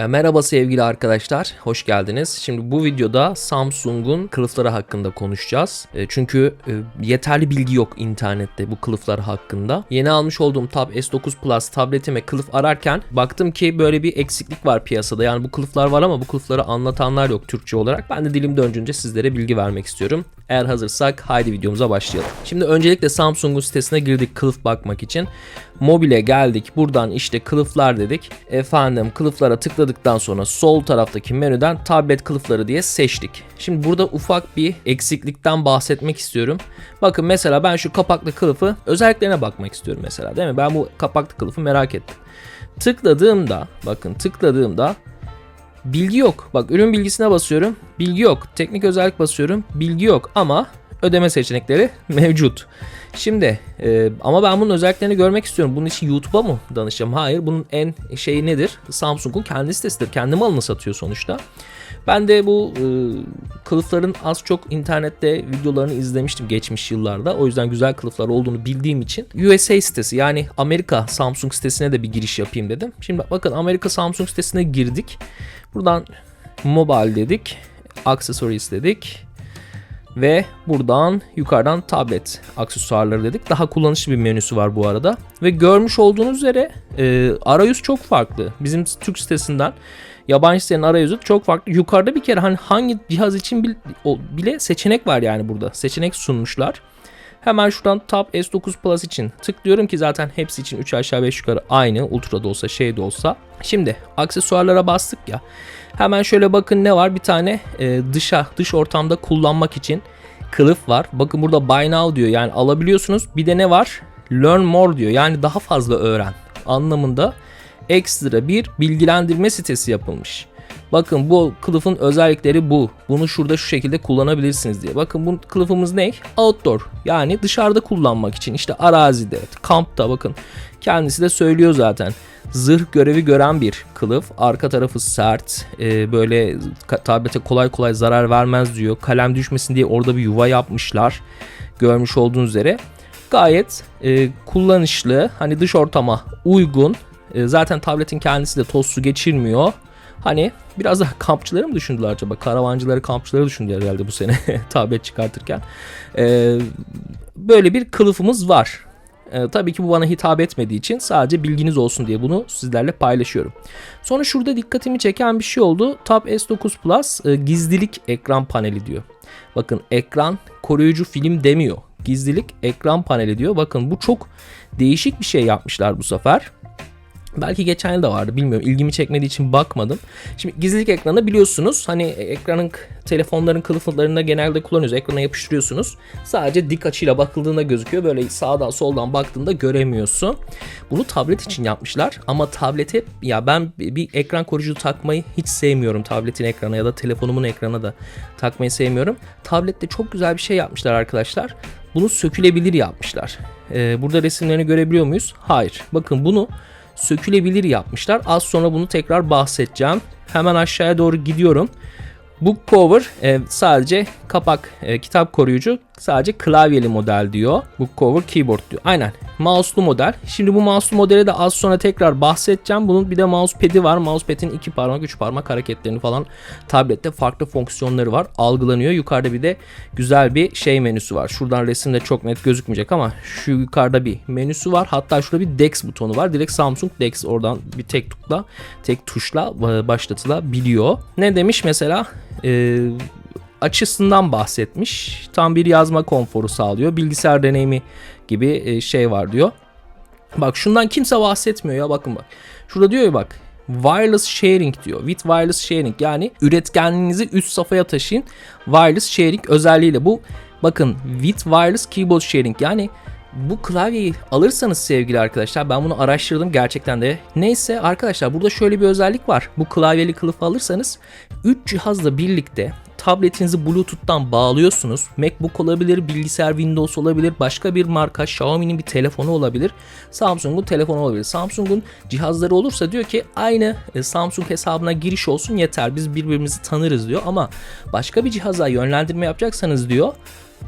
E, Merhaba sevgili arkadaşlar, hoş geldiniz. Şimdi bu videoda Samsung'un kılıfları hakkında konuşacağız. E, Çünkü e, yeterli bilgi yok internette bu kılıflar hakkında. Yeni almış olduğum Tab S9 Plus tabletime kılıf ararken baktım ki böyle bir eksiklik var piyasada. Yani bu kılıflar var ama bu kılıfları anlatanlar yok Türkçe olarak. Ben de dilim döndüğünce sizlere bilgi vermek istiyorum. Eğer hazırsak haydi videomuza başlayalım. Şimdi öncelikle Samsung'un sitesine girdik kılıf bakmak için. Mobile geldik. Buradan işte kılıflar dedik. Efendim kılıflara tıkladıktan sonra sol taraftaki menüden tablet kılıfları diye seçtik. Şimdi burada ufak bir eksiklikten bahsetmek istiyorum. Bakın mesela ben şu kapaklı kılıfı özelliklerine bakmak istiyorum mesela değil mi? Ben bu kapaklı kılıfı merak ettim. Tıkladığımda bakın tıkladığımda bilgi yok. Bak ürün bilgisine basıyorum. Bilgi yok. Teknik özellik basıyorum. Bilgi yok ama ödeme seçenekleri mevcut. Şimdi e, ama ben bunun özelliklerini görmek istiyorum. Bunun için YouTube'a mı danışacağım? Hayır. Bunun en şeyi nedir? Samsung'un kendi sitesidir. Kendi malını satıyor sonuçta. Ben de bu e, kılıfların az çok internette videolarını izlemiştim geçmiş yıllarda. O yüzden güzel kılıflar olduğunu bildiğim için USA sitesi yani Amerika Samsung sitesine de bir giriş yapayım dedim. Şimdi bakın Amerika Samsung sitesine girdik. Buradan mobile dedik. Accessories dedik. Ve buradan yukarıdan tablet aksesuarları dedik. Daha kullanışlı bir menüsü var bu arada. Ve görmüş olduğunuz üzere e, arayüz çok farklı. Bizim Türk sitesinden yabancı sitenin arayüzü çok farklı. Yukarıda bir kere hani hangi cihaz için bile seçenek var yani burada. Seçenek sunmuşlar. Hemen şuradan Tab S9 Plus için tıklıyorum ki zaten hepsi için 3 aşağı 5 yukarı aynı. Ultra olsa şey de olsa. Şimdi aksesuarlara bastık ya. Hemen şöyle bakın ne var? Bir tane e, dışa dış ortamda kullanmak için kılıf var. Bakın burada Buy Now diyor. Yani alabiliyorsunuz. Bir de ne var? Learn More diyor. Yani daha fazla öğren anlamında ekstra bir bilgilendirme sitesi yapılmış. Bakın bu kılıfın özellikleri bu. Bunu şurada şu şekilde kullanabilirsiniz diye. Bakın bu kılıfımız ne? Outdoor. Yani dışarıda kullanmak için. işte arazide, kampta bakın. Kendisi de söylüyor zaten. Zırh görevi gören bir kılıf. Arka tarafı sert. e, böyle tablete kolay kolay zarar vermez diyor. Kalem düşmesin diye orada bir yuva yapmışlar. Görmüş olduğunuz üzere. Gayet e, kullanışlı. Hani dış ortama uygun. E, zaten tabletin kendisi de toz su geçirmiyor. Hani biraz da kampçıları mı düşündüler acaba? Karavancıları, kampçıları düşündüler herhalde bu sene tablet çıkartırken. Ee, böyle bir kılıfımız var. Ee, tabii ki bu bana hitap etmediği için sadece bilginiz olsun diye bunu sizlerle paylaşıyorum. Sonra şurada dikkatimi çeken bir şey oldu. Tab S9 Plus e, gizlilik ekran paneli diyor. Bakın ekran koruyucu film demiyor. Gizlilik ekran paneli diyor. Bakın bu çok değişik bir şey yapmışlar bu sefer. Belki geçen yıl da vardı bilmiyorum. İlgimi çekmediği için bakmadım. Şimdi gizlilik ekranı biliyorsunuz. Hani ekranın telefonların kılıflarında genelde kullanıyoruz. Ekrana yapıştırıyorsunuz. Sadece dik açıyla bakıldığında gözüküyor. Böyle sağdan soldan baktığında göremiyorsun. Bunu tablet için yapmışlar. Ama tablete ya ben bir ekran koruyucu takmayı hiç sevmiyorum. Tabletin ekrana ya da telefonumun ekrana da takmayı sevmiyorum. Tablette çok güzel bir şey yapmışlar arkadaşlar. Bunu sökülebilir yapmışlar. Ee, burada resimlerini görebiliyor muyuz? Hayır. Bakın bunu sökülebilir yapmışlar. Az sonra bunu tekrar bahsedeceğim. Hemen aşağıya doğru gidiyorum. Book cover e, sadece kapak e, kitap koruyucu sadece klavyeli model diyor. Book cover keyboard diyor. Aynen. Mouse'lu model. Şimdi bu mouse'lu modeli de az sonra tekrar bahsedeceğim. Bunun bir de mousepad'i var. Mousepad'in iki parmak, üç parmak hareketlerini falan tablette farklı fonksiyonları var. Algılanıyor. Yukarıda bir de güzel bir şey menüsü var. Şuradan resimde çok net gözükmeyecek ama şu yukarıda bir menüsü var. Hatta şurada bir DeX butonu var. Direkt Samsung DeX oradan bir tek tuşla, tek tuşla e, başlatılabiliyor. Ne demiş mesela? Ee, açısından bahsetmiş. Tam bir yazma konforu sağlıyor. Bilgisayar deneyimi gibi e, şey var diyor. Bak şundan kimse bahsetmiyor ya bakın bak. Şurada diyor ya bak wireless sharing diyor. With wireless sharing yani üretkenliğinizi üst safhaya taşıyın. Wireless sharing özelliğiyle bu bakın with wireless keyboard sharing yani bu klavyeyi alırsanız sevgili arkadaşlar ben bunu araştırdım gerçekten de. Neyse arkadaşlar burada şöyle bir özellik var. Bu klavyeli kılıfı alırsanız 3 cihazla birlikte tabletinizi Bluetooth'tan bağlıyorsunuz. MacBook olabilir, bilgisayar Windows olabilir, başka bir marka Xiaomi'nin bir telefonu olabilir, Samsung'un telefonu olabilir. Samsung'un cihazları olursa diyor ki aynı e, Samsung hesabına giriş olsun yeter. Biz birbirimizi tanırız diyor ama başka bir cihaza yönlendirme yapacaksanız diyor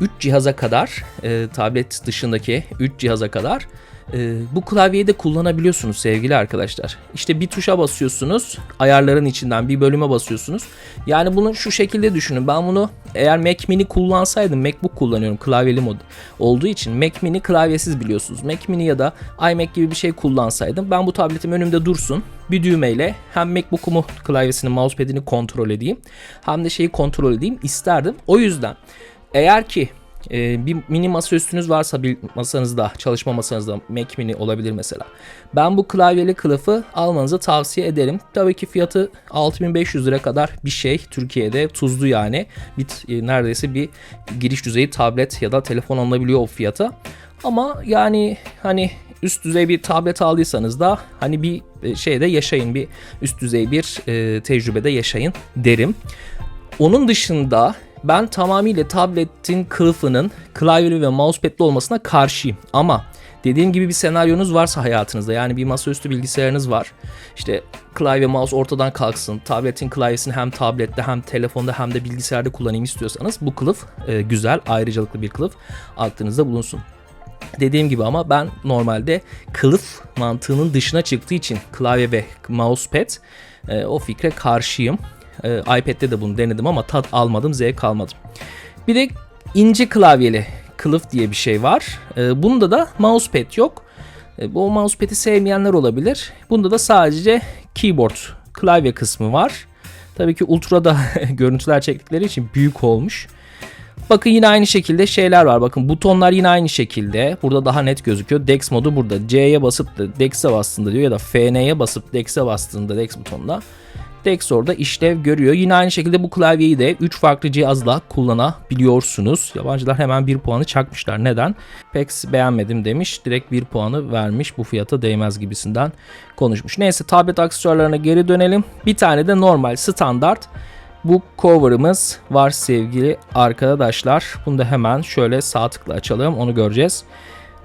3 cihaza kadar e, tablet dışındaki 3 cihaza kadar e, bu klavyeyi de kullanabiliyorsunuz sevgili arkadaşlar. İşte bir tuşa basıyorsunuz. Ayarların içinden bir bölüme basıyorsunuz. Yani bunu şu şekilde düşünün. Ben bunu eğer Mac Mini kullansaydım Macbook kullanıyorum klavyeli mod olduğu için Mac Mini klavyesiz biliyorsunuz. Mac Mini ya da iMac gibi bir şey kullansaydım ben bu tabletim önümde dursun. Bir düğmeyle hem Macbook'umu klavyesini mousepad'ini kontrol edeyim hem de şeyi kontrol edeyim isterdim. O yüzden eğer ki e, bir mini masa üstünüz varsa bir masanızda çalışma masanızda Mac mini olabilir mesela. Ben bu klavyeli kılıfı almanızı tavsiye ederim. Tabii ki fiyatı 6500 lira kadar bir şey Türkiye'de tuzlu yani. Bir, e, neredeyse bir giriş düzeyi tablet ya da telefon alınabiliyor o fiyata. Ama yani hani üst düzey bir tablet aldıysanız da hani bir e, şeyde yaşayın bir üst düzey bir e, tecrübede yaşayın derim. Onun dışında ben tamamıyla tabletin kılıfının klavyeli ve mousepad'li olmasına karşıyım. Ama dediğim gibi bir senaryonuz varsa hayatınızda yani bir masaüstü bilgisayarınız var. İşte klavye mouse ortadan kalksın. Tabletin klavyesini hem tablette hem telefonda hem de bilgisayarda kullanayım istiyorsanız bu kılıf e, güzel ayrıcalıklı bir kılıf aklınızda bulunsun. Dediğim gibi ama ben normalde kılıf mantığının dışına çıktığı için klavye ve mousepad e, o fikre karşıyım. E, iPad'de de bunu denedim ama tat almadım, zevk almadım. Bir de ince klavyeli kılıf diye bir şey var. E, bunda da mousepad yok. E, bu mousepad'i sevmeyenler olabilir. Bunda da sadece keyboard, klavye kısmı var. Tabii ki ultra'da görüntüler çektikleri için büyük olmuş. Bakın yine aynı şekilde şeyler var. Bakın butonlar yine aynı şekilde. Burada daha net gözüküyor. Dex modu burada. C'ye basıp da Dex'e bastığında diyor ya da FN'ye basıp Dex'e bastığında Dex butonuna Dex orada işlev görüyor. Yine aynı şekilde bu klavyeyi de 3 farklı cihazla kullanabiliyorsunuz. Yabancılar hemen 1 puanı çakmışlar. Neden? Pek beğenmedim demiş. Direkt 1 puanı vermiş. Bu fiyata değmez gibisinden konuşmuş. Neyse tablet aksesuarlarına geri dönelim. Bir tane de normal standart bu cover'ımız var sevgili arkadaşlar. Bunu da hemen şöyle sağ tıkla açalım. Onu göreceğiz.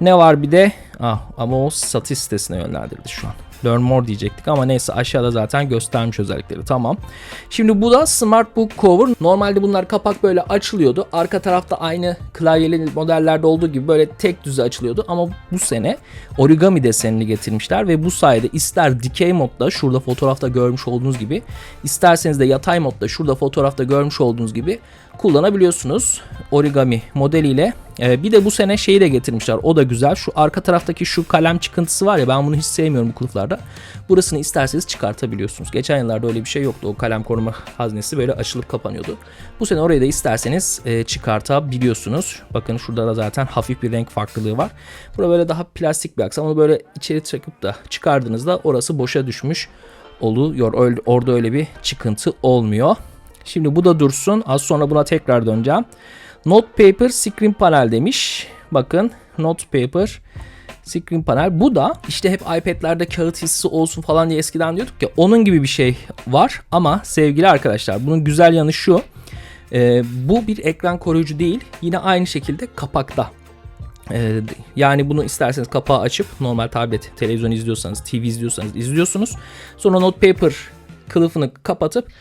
Ne var bir de? Ah, ama o satış sitesine yönlendirdi şu an. Learn more diyecektik ama neyse aşağıda zaten göstermiş özellikleri tamam. Şimdi bu da Smart Book Cover. Normalde bunlar kapak böyle açılıyordu. Arka tarafta aynı klavyeli modellerde olduğu gibi böyle tek düze açılıyordu. Ama bu sene origami desenini getirmişler ve bu sayede ister dikey modda şurada fotoğrafta görmüş olduğunuz gibi isterseniz de yatay modda şurada fotoğrafta görmüş olduğunuz gibi kullanabiliyorsunuz origami modeliyle. Ee, bir de bu sene şeyi de getirmişler. O da güzel. Şu arka taraftaki şu kalem çıkıntısı var ya ben bunu hiç sevmiyorum bu kılıflarda. Burasını isterseniz çıkartabiliyorsunuz. Geçen yıllarda öyle bir şey yoktu. O kalem koruma haznesi böyle açılıp kapanıyordu. Bu sene orayı da isterseniz e, çıkartabiliyorsunuz. Bakın şurada da zaten hafif bir renk farklılığı var. Burada böyle daha plastik bir aksam. Onu böyle içeri çekip da çıkardığınızda orası boşa düşmüş oluyor. Orada öyle bir çıkıntı olmuyor. Şimdi bu da dursun. Az sonra buna tekrar döneceğim. Note paper screen panel demiş. Bakın note paper screen panel. Bu da işte hep iPad'lerde kağıt hissi olsun falan diye eskiden diyorduk ya onun gibi bir şey var ama sevgili arkadaşlar bunun güzel yanı şu. E, bu bir ekran koruyucu değil. Yine aynı şekilde kapakta. Ee, yani bunu isterseniz kapağı açıp normal tablet, televizyon izliyorsanız, TV izliyorsanız izliyorsunuz. Sonra notepaper kılıfını kapatıp e,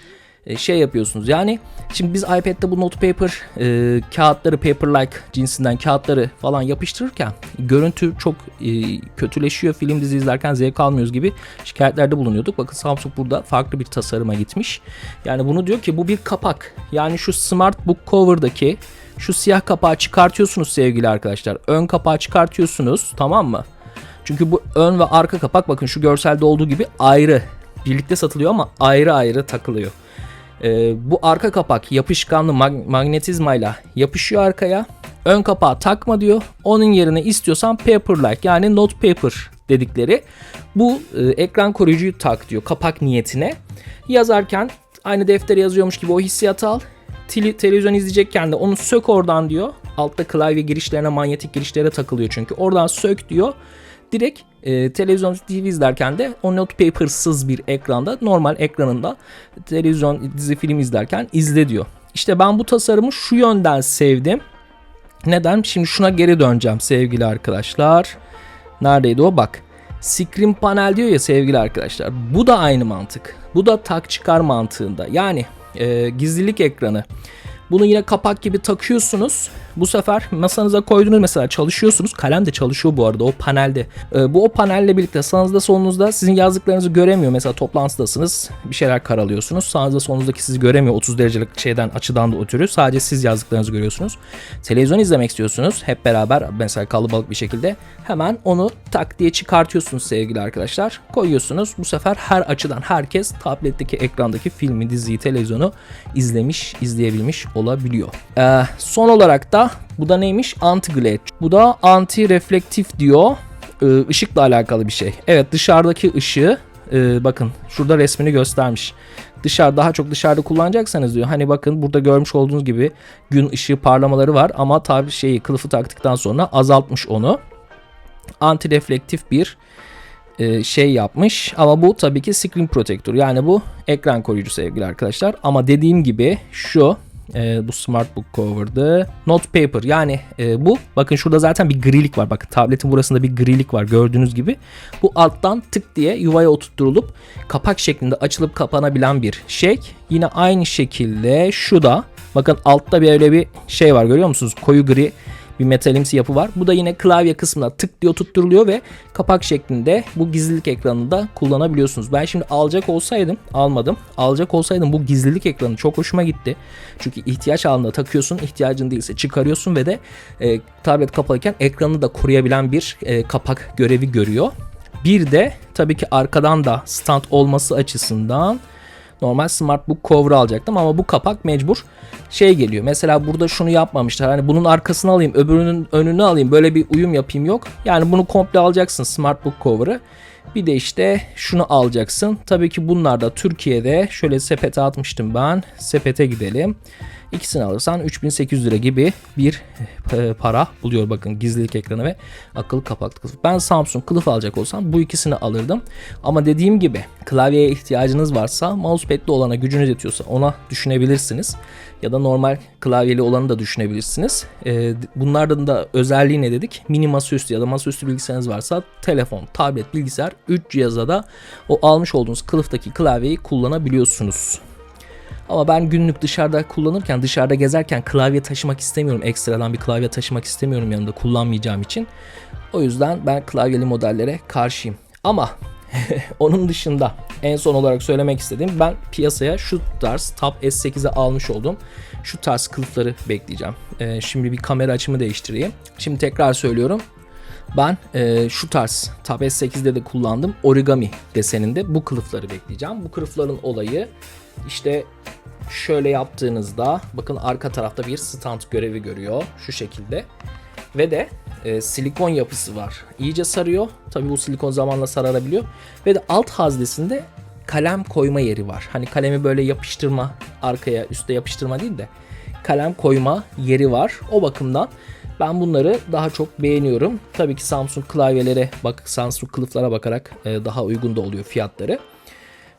şey yapıyorsunuz. Yani şimdi biz iPad'de bu notepaper e, kağıtları paper-like cinsinden kağıtları falan yapıştırırken görüntü çok e, kötüleşiyor. Film dizi izlerken zevk almıyoruz gibi şikayetlerde bulunuyorduk. Bakın Samsung burada farklı bir tasarıma gitmiş. Yani bunu diyor ki bu bir kapak. Yani şu Smart Book Cover'daki şu siyah kapağı çıkartıyorsunuz sevgili arkadaşlar. Ön kapağı çıkartıyorsunuz tamam mı? Çünkü bu ön ve arka kapak bakın şu görselde olduğu gibi ayrı. Birlikte satılıyor ama ayrı ayrı takılıyor. Ee, bu arka kapak yapışkanlı mag- magnetizmayla yapışıyor arkaya. Ön kapağı takma diyor. Onun yerine istiyorsan paper-like yani note paper dedikleri bu e, ekran koruyucuyu tak diyor kapak niyetine. Yazarken aynı deftere yazıyormuş gibi o hissiyatı al. Tele- televizyon izleyecekken de onu sök oradan diyor. Altta klavye girişlerine manyetik girişlere takılıyor çünkü. Oradan sök diyor direkt e, televizyon TV izlerken de o notepaper'sız bir ekranda normal ekranında televizyon dizi film izlerken izle diyor. İşte ben bu tasarımı şu yönden sevdim. Neden? Şimdi şuna geri döneceğim sevgili arkadaşlar. Neredeydi o? Bak. Screen panel diyor ya sevgili arkadaşlar. Bu da aynı mantık. Bu da tak çıkar mantığında. Yani e, gizlilik ekranı. Bunu yine kapak gibi takıyorsunuz. Bu sefer masanıza koydunuz mesela çalışıyorsunuz. Kalem de çalışıyor bu arada o panelde. Ee, bu o panelle birlikte sağınızda solunuzda sizin yazdıklarınızı göremiyor. Mesela toplantıdasınız bir şeyler karalıyorsunuz. Sağınızda solunuzdaki sizi göremiyor 30 derecelik şeyden açıdan da ötürü. Sadece siz yazdıklarınızı görüyorsunuz. Televizyon izlemek istiyorsunuz. Hep beraber mesela kalabalık bir şekilde. Hemen onu tak diye çıkartıyorsunuz sevgili arkadaşlar. Koyuyorsunuz. Bu sefer her açıdan herkes tabletteki ekrandaki filmi, diziyi, televizyonu izlemiş, izleyebilmiş olabiliyor. Ee, son olarak da bu da neymiş? Anti-glare. Bu da anti-reflektif diyor. Ee, ışıkla alakalı bir şey. Evet dışarıdaki ışığı e, bakın şurada resmini göstermiş. Dışarı daha çok dışarıda kullanacaksanız diyor. Hani bakın burada görmüş olduğunuz gibi gün ışığı parlamaları var ama tabi şeyi kılıfı taktıktan sonra azaltmış onu. Anti reflektif bir e, şey yapmış ama bu tabii ki screen protector yani bu ekran koruyucu sevgili arkadaşlar ama dediğim gibi şu e, bu Smartbook cover'dı. Note paper yani e, bu bakın şurada zaten bir grilik var. Bakın tabletin burasında bir grilik var gördüğünüz gibi. Bu alttan tık diye yuvaya oturtturulup kapak şeklinde açılıp kapanabilen bir şey. Yine aynı şekilde şu da bakın altta bir öyle bir şey var görüyor musunuz? Koyu gri bir metalimsi yapı var. Bu da yine klavye kısmına tık diye oturtturuluyor ve kapak şeklinde bu gizlilik ekranını da kullanabiliyorsunuz. Ben şimdi alacak olsaydım almadım. Alacak olsaydım bu gizlilik ekranı çok hoşuma gitti. Çünkü ihtiyaç anında takıyorsun ihtiyacın değilse çıkarıyorsun ve de e, tablet kapalıyken ekranını da koruyabilen bir e, kapak görevi görüyor. Bir de tabii ki arkadan da stand olması açısından normal Smartbook cover alacaktım ama bu kapak mecbur şey geliyor. Mesela burada şunu yapmamışlar. Hani bunun arkasını alayım, öbürünün önünü alayım. Böyle bir uyum yapayım yok. Yani bunu komple alacaksın Smartbook cover'ı. Bir de işte şunu alacaksın. Tabii ki bunlar da Türkiye'de şöyle sepete atmıştım ben. Sepete gidelim. İkisini alırsan 3800 lira gibi bir e, para buluyor bakın gizlilik ekranı ve akıllı kapaklı kılıf. Ben Samsung kılıf alacak olsam bu ikisini alırdım. Ama dediğim gibi klavyeye ihtiyacınız varsa mousepad'li olana gücünüz yetiyorsa ona düşünebilirsiniz. Ya da normal klavyeli olanı da düşünebilirsiniz. E, bunlardan da özelliği ne dedik? Mini masaüstü ya da masaüstü bilgisayarınız varsa telefon, tablet, bilgisayar 3 cihaza da o almış olduğunuz kılıftaki klavyeyi kullanabiliyorsunuz. Ama ben günlük dışarıda kullanırken, dışarıda gezerken klavye taşımak istemiyorum. Ekstradan bir klavye taşımak istemiyorum yanında kullanmayacağım için. O yüzden ben klavyeli modellere karşıyım. Ama onun dışında en son olarak söylemek istediğim ben piyasaya şu tarz Tab S8'e almış oldum. Şu tarz kılıfları bekleyeceğim. Ee, şimdi bir kamera açımı değiştireyim. Şimdi tekrar söylüyorum. Ben e, şu tarz Tab S8'de de kullandım. Origami deseninde bu kılıfları bekleyeceğim. Bu kılıfların olayı işte şöyle yaptığınızda bakın arka tarafta bir stand görevi görüyor şu şekilde. Ve de e, silikon yapısı var. İyice sarıyor. Tabii bu silikon zamanla sararabiliyor. Ve de alt haznesinde kalem koyma yeri var. Hani kalemi böyle yapıştırma arkaya üstte yapıştırma değil de kalem koyma yeri var. O bakımdan ben bunları daha çok beğeniyorum. Tabii ki Samsung klavyelere bak Samsung kılıflara bakarak e, daha uygun da oluyor fiyatları.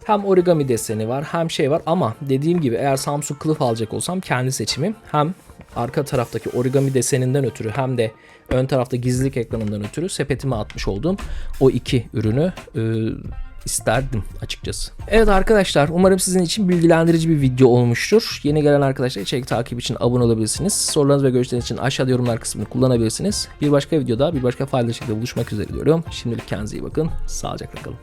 Hem origami deseni var hem şey var ama dediğim gibi eğer Samsung kılıf alacak olsam kendi seçimim. Hem arka taraftaki origami deseninden ötürü hem de ön tarafta gizlilik ekranından ötürü sepetime atmış olduğum o iki ürünü e, isterdim açıkçası. Evet arkadaşlar umarım sizin için bilgilendirici bir video olmuştur. Yeni gelen arkadaşlar içerik takip için abone olabilirsiniz. Sorularınız ve görüşleriniz için aşağıda yorumlar kısmını kullanabilirsiniz. Bir başka videoda bir başka faydalı şekilde buluşmak üzere diyorum. Şimdilik kendinize iyi bakın. Sağlıcakla kalın.